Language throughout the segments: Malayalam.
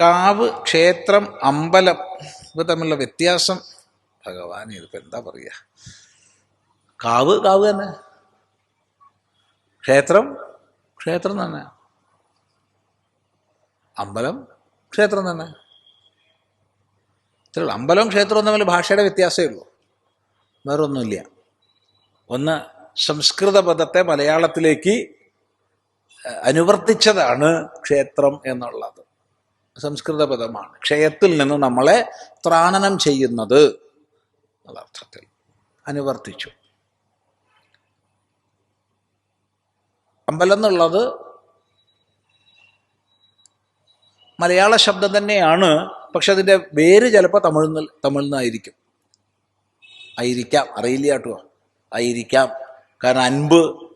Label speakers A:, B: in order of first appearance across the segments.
A: കാവ് ക്ഷേത്രം അമ്പലം ഇവ തമ്മിലുള്ള വ്യത്യാസം ഭഗവാൻ ഇതിപ്പോൾ എന്താ പറയുക കാവ് കാവ് തന്നെ. ക്ഷേത്രം ക്ഷേത്രം തന്നെ. അമ്പലം ക്ഷേത്രം തന്നെ. ഇത്ര അമ്പലവും ക്ഷേത്രവും തമ്മിൽ ഭാഷയുടെ വ്യത്യാസമേ ഉള്ളൂ. വേറൊന്നുമില്ല. ഒന്ന് സംസ്കൃത പദത്തെ മലയാളത്തിലേക്ക് അനുവർത്തിച്ചതാണ് ക്ഷേത്രം എന്നുള്ളത്. സംസ്കൃത പദമാണ് ക്ഷയത്തിൽ നിന്ന് നമ്മളെ ത്രാണനം ചെയ്യുന്നത് എന്നുള്ള അർത്ഥത്തിൽ. അനുവർത്തിച്ചു. അമ്പലം എന്നുള്ളത് മലയാള ശബ്ദം തന്നെയാണ് പക്ഷെ അതിന്റെ വേര് ചിലപ്പോൾ തമിഴ് തമിഴിൽ നിന്നായിരിക്കും. ആയിരിക്കാം അറിയില്ല കേട്ടോ. ആയിരിക്കാം. കാരണം അൻപ്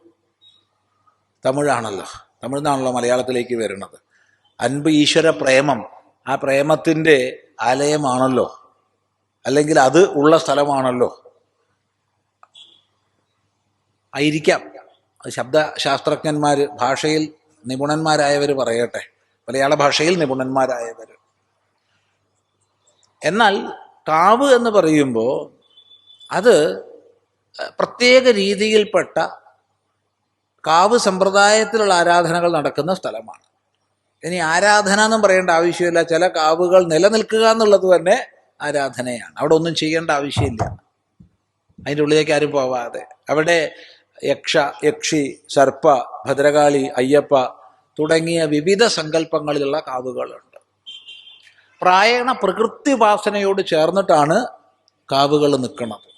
A: തമിഴാണല്ലോ. തമിഴിൽ നിന്നാണല്ലോ മലയാളത്തിലേക്ക് വരുന്നത്. അൻപ് ഈശ്വര പ്രേമം ആ പ്രേമത്തിന്റെ ആലയമാണല്ലോ. അല്ലെങ്കിൽ അത് ഉള്ള സ്ഥലമാണല്ലോ. ആയിരിക്കാം. ശബ്ദശാസ്ത്രജ്ഞന്മാർ ഭാഷയിൽ നിപുണന്മാരായവർ പറയട്ടെ. മലയാള ഭാഷയിൽ നിപുണന്മാരായവർ. എന്നാൽ കാവ് എന്ന് പറയുമ്പോൾ അത് പ്രത്യേക രീതിയിൽപ്പെട്ട കാവ് സമ്പ്രദായത്തിലുള്ള ആരാധനകൾ നടക്കുന്ന സ്ഥലമാണ്. ഇനി ആരാധന എന്നും പറയേണ്ട ആവശ്യമില്ല. ചില കാവുകൾ നിലനിൽക്കുക എന്നുള്ളത് തന്നെ ആരാധനയാണ്. അവിടെ ഒന്നും ചെയ്യേണ്ട ആവശ്യമില്ല. അതിന്റെ ഉള്ളിലേക്ക് ആരും പോവാതെ. അവിടെ യക്ഷ യക്ഷി സർപ്പ ഭദ്രകാളി അയ്യപ്പ തുടങ്ങിയ വിവിധ സങ്കല്പങ്ങളിലുള്ള കാവുകളുണ്ട്. പ്രായണ പ്രകൃതി ഉപാസനയോട് ചേർന്നിട്ടാണ് കാവുകൾ നിൽക്കുന്നത്.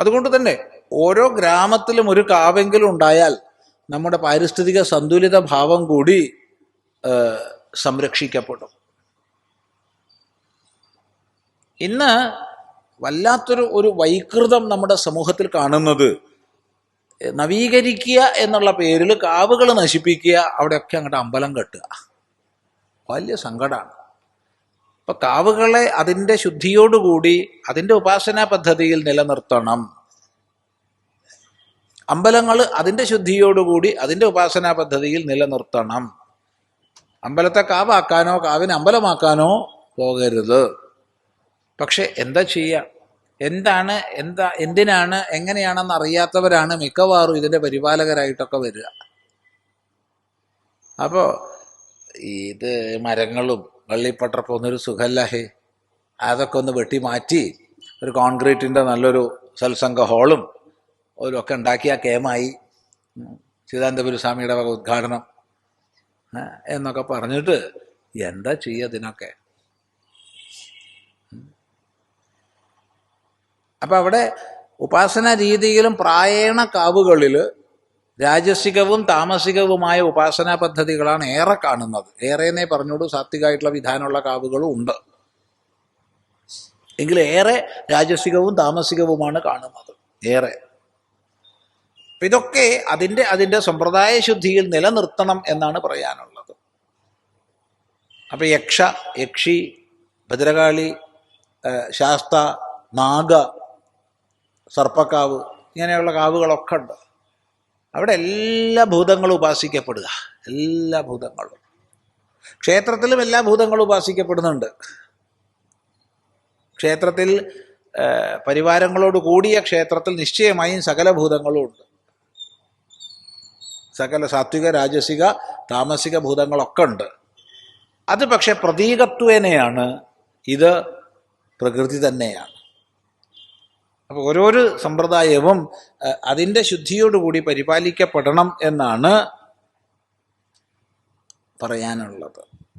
A: അതുകൊണ്ട് തന്നെ ഓരോ ഗ്രാമത്തിലും ഒരു കാവെങ്കിലും ഉണ്ടായാൽ നമ്മുടെ പാരിസ്ഥിതിക സന്തുലിത ഭാവം കൂടി സംരക്ഷിക്കപ്പെടും. ഇന്ന് വല്ലാത്തൊരു ഒരു വൈകൃതം നമ്മുടെ സമൂഹത്തിൽ കാണുന്നത് നവീകരിക്കുക എന്നുള്ള പേരിൽ കാവുകൾ നശിപ്പിക്കുക അവിടെയൊക്കെ അങ്ങോട്ട് അമ്പലം കെട്ടുക. വലിയ സങ്കടമാണ് അപ്പം കാവുകളെ അതിന്റെ ശുദ്ധിയോടുകൂടി അതിന്റെ ഉപാസനാ പദ്ധതിയിൽ നിലനിർത്തണം. അമ്പലങ്ങൾ അതിന്റെ ശുദ്ധിയോടുകൂടി അതിന്റെ ഉപാസനാ പദ്ധതിയിൽ നിലനിർത്തണം. അമ്പലത്തെ കാവാക്കാനോ കാവിനെ അമ്പലമാക്കാനോ പോകരുത്. പക്ഷെ എന്താ ചെയ്യുക എന്താണ് എന്താ എന്തിനാണ് എങ്ങനെയാണെന്ന് അറിയാത്തവരാണ് മിക്കവാറും ഇതിന്റെ പരിപാലകരായിട്ടൊക്കെ വരിക. അപ്പോൾ ഇത് മരങ്ങളും വള്ളിപ്പട്ടർപ്പം ഒന്നൊരു സുഖല്ലഹേ അതൊക്കെ ഒന്ന് വെട്ടി മാറ്റി ഒരു കോൺക്രീറ്റിന്റെ നല്ലൊരു സത്സംഗ ഹാളും ഒരു ഒക്കെ ഉണ്ടാക്കിയ കേമായി. ചിദാനന്തപുര സ്വാമിയുടെ വക ഉദ്ഘാടനം. എന്നൊക്കെ പറഞ്ഞിട്ട് എന്താ ചെയ്യുക ഇതിനൊക്കെ അപ്പം അവിടെ ഉപാസന രീതിയിലും പ്രായണ കാവുകളിൽ രാജസികവും താമസികവുമായ ഉപാസനാ പദ്ധതികളാണ് ഏറെ കാണുന്നത്. ഏറെന്നേ പറഞ്ഞോളൂ സാത്വികമായിട്ടുള്ള വിധാനമുള്ള കാവുകളും ഉണ്ട്. എങ്കിലും ഏറെ രാജസികവും താമസികവുമാണ് കാണുന്നത്. ഏറെ. അപ്പൊ ഇതൊക്കെ അതിന്റെ അതിന്റെ സമ്പ്രദായ ശുദ്ധിയിൽ നിലനിർത്തണം എന്നാണ് പറയാനുള്ളത്. അപ്പൊ യക്ഷ യക്ഷി ഭദ്രകാളി ശാസ്ത നാഗ സർപ്പക്കാവ് ഇങ്ങനെയുള്ള കാവുകളൊക്കെ ഉണ്ട്. അവിടെ എല്ലാ ഭൂതങ്ങളും ഉപാസിക്കപ്പെടുക. എല്ലാ ഭൂതങ്ങളും. ക്ഷേത്രത്തിലും എല്ലാ ഭൂതങ്ങളും ഉപാസിക്കപ്പെടുന്നുണ്ട്. ക്ഷേത്രത്തിൽ പരിവാരങ്ങളോട് കൂടിയ ക്ഷേത്രത്തിൽ നിശ്ചയമായും സകല ഭൂതങ്ങളും ഉണ്ട്. സകല സാത്വിക രാജസിക താമസിക ഭൂതങ്ങളൊക്കെ ഉണ്ട്. അത് പക്ഷേ പ്രതീകത്വേനയാണ്. ഇത് പ്രകൃതി തന്നെയാണ്. അപ്പോൾ ഓരോരോ സമ്പ്രദായവും അതിന്റെ ശുദ്ധിയോടുകൂടി പരിപാലിക്കപ്പെടണം എന്നാണ് പറയാനുള്ളത്.